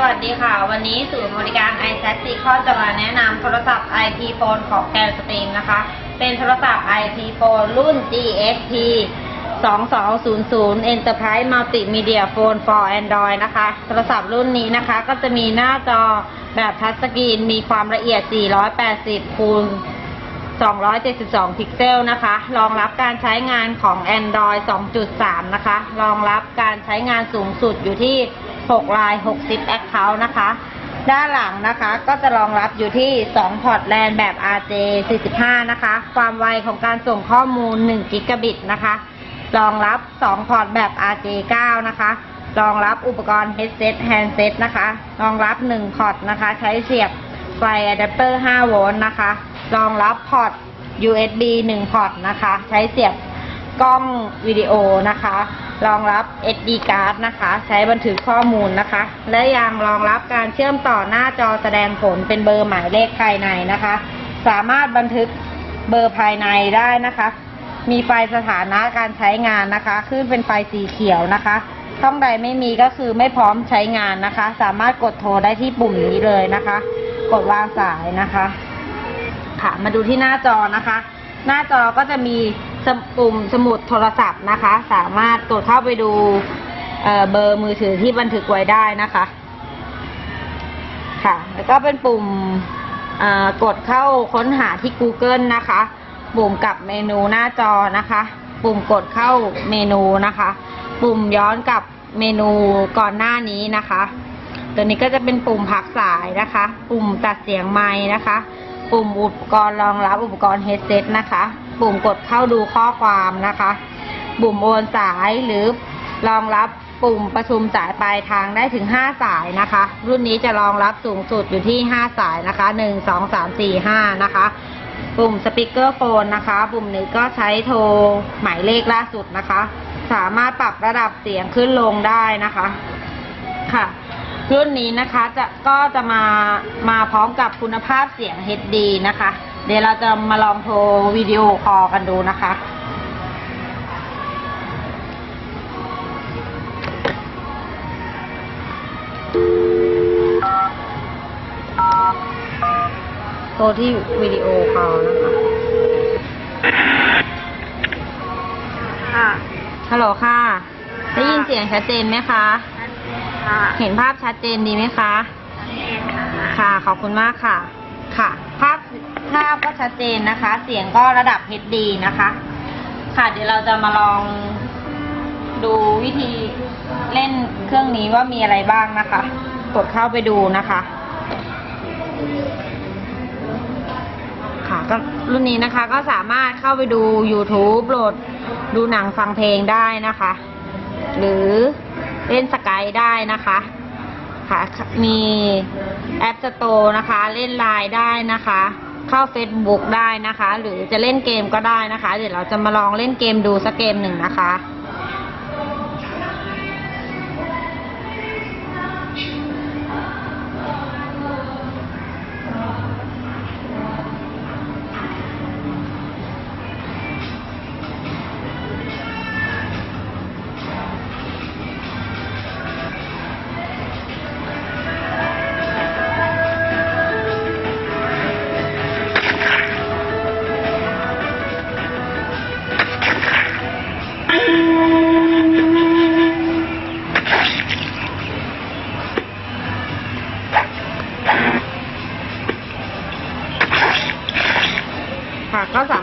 สวัสดีค่ะ วันนี้ศูนย์บริการ i s a t ซีคอจะมาแนะนำโทรศัพท์ IP Phone ของแกนสตรีมนะคะ เป็นโทรศัพท์ IP Phone รุ่น GSP 2200 Enterprise Multimedia Phone for Android นะคะ โทรศัพท์รุ่นนี้นะคะ ก็จะมีหน้าจอแบบทัชสกรีน มีความละเอียด 480คูณ272 พิกเซลนะคะ รองรับการใช้งานของ Android 2.3 นะคะ รองรับการใช้งานสูงสุดอยู่ที่ 6ลาย 60 Account นะคะ ด้านหลังนะคะก็จะรองรับอยู่ที่ 2 พอร์ตแลนแบบ RJ 45 นะคะ ความไวของการส่งข้อมูล 1 กิกะบิตนะคะ รองรับ 2 พอร์ตแบบ RJ 9 นะคะ รองรับอุปกรณ์ headset handset นะคะ รองรับ 1 พอร์ตนะคะ ใช้เสียบไฟอะแดปเตอร์ 5 โวลต์นะคะ รองรับพอร์ต USB 1 พอร์ตนะคะ ใช้เสียบกล้องวิดีโอนะคะ รองรับ SD card นะคะ ใช้บันทึกข้อมูลนะคะ และยังรองรับการเชื่อมต่อหน้าจอแสดงผลเป็นเบอร์หมายเลขภายในนะคะ สามารถบันทึกเบอร์ภายในได้นะคะ มีไฟสถานะการใช้งานนะคะ ขึ้นเป็นไฟสีเขียวนะคะช่องใดไม่มีก็คือไม่พร้อมใช้งานนะคะ สามารถกดโทรได้ที่ปุ่มนี้เลยนะคะ กดวางสายนะคะ ค่ะ มาดูที่หน้าจอนะคะ หน้าจอก็จะมี ปุ่มสมุดโทรศัพท์นะคะ สามารถกดเข้าไปดูเเบอร์มือถือที่บันทึกไว้ได้นะคะ ค่ะ แล้วก็เป็นปุ่มกดเข้าค้นหาที่ Google นะคะ ปุ่มกลับเมนูหน้าจอนะคะ ปุ่มกดเข้าเมนูนะคะ ปุ่มย้อนกลับเมนูก่อนหน้านี้นะคะ ตัวนี้ก็จะเป็นปุ่มพักสายนะคะ ปุ่มตัดเสียงไม้นะคะ ปุ่มอุปกรณ์รองรับอุปกรณ์เฮดเซตนะคะ ปุ่มกดเข้าดูข้อความนะคะปุ่มโอนสายหรือรองรับปุ่มประชุมสายปลายทางได้ถึง 5 สายนะคะ รุ่นนี้จะรองรับสูงสุดอยู่ที่ 5 สายนะคะ 1 2 3 4 5 นะคะ ปุ่มสปีกเกอร์โฟนนะคะ ปุ่มนี้ก็ใช้โทรหมายเลขล่าสุดนะคะ สามารถปรับระดับเสียงขึ้นลงได้นะคะ ค่ะ รุ่นนี้นะคะจะก็จะมามาพร้อมกับคุณภาพเสียง HD นะคะ เดี๋ยวเราจะมาลองโทรวิดีโอคอลกันดูนะคะโทรที่วิดีโอคอลนะคะค่ะ ฮัลโหลค่ะ ได้ยินเสียงชัดเจนไหมคะ ค่ะเห็นภาพชัดเจนดีไหมคะ ค่ะค่ะขอบคุณมากค่ะ ค่ะ ภาพ ภาพก็ชัดเจนนะคะ เสียงก็ระดับ HD นะคะ ค่ะเดี๋ยวเราจะมาลองดูวิธีเล่นเครื่องนี้ว่ามีอะไรบ้างนะคะ กดเข้าไปดูนะคะ ค่ะก็รุ่นนี้นะคะก็สามารถเข้าไปดู YouTube โหลดดูหนังฟังเพลงได้นะคะ หรือเล่นสกายได้นะคะค่ะมีแอปสโตร์นะคะ เล่นไลน์ได้นะคะ เข้า Facebook ได้นะคะ หรือจะเล่นเกมก็ได้นะคะ เดี๋ยวเราจะมาลองเล่นเกมดูสักเกมหนึ่งนะคะ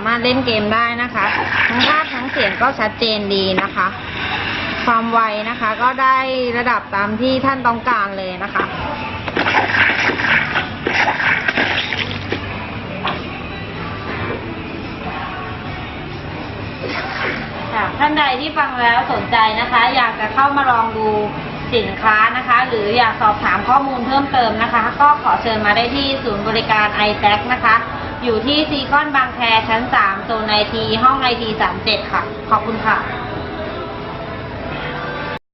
ามารถเล่นเกมได้นะคะ ทั้งภาพทั้งเสียงก็ชัดเจนดีนะคะ ความไวนะคะก็ได้ระดับตามที่ท่านต้องการเลยนะคะท่านใดที่ฟังแล้วสนใจนะคะ อยากจะเข้ามาลองดูสินค้านะคะ หรืออยากสอบถามข้อมูลเพิ่มเติมนะคะ ก็ขอเชิญมาได้ที่ศูนย์บริการ i t a c นะคะ อยู่ที่ซีคอนบางแคชั้น 3 โซนไอที ห้องไอที37 ค่ะ ขอบคุณค่ะ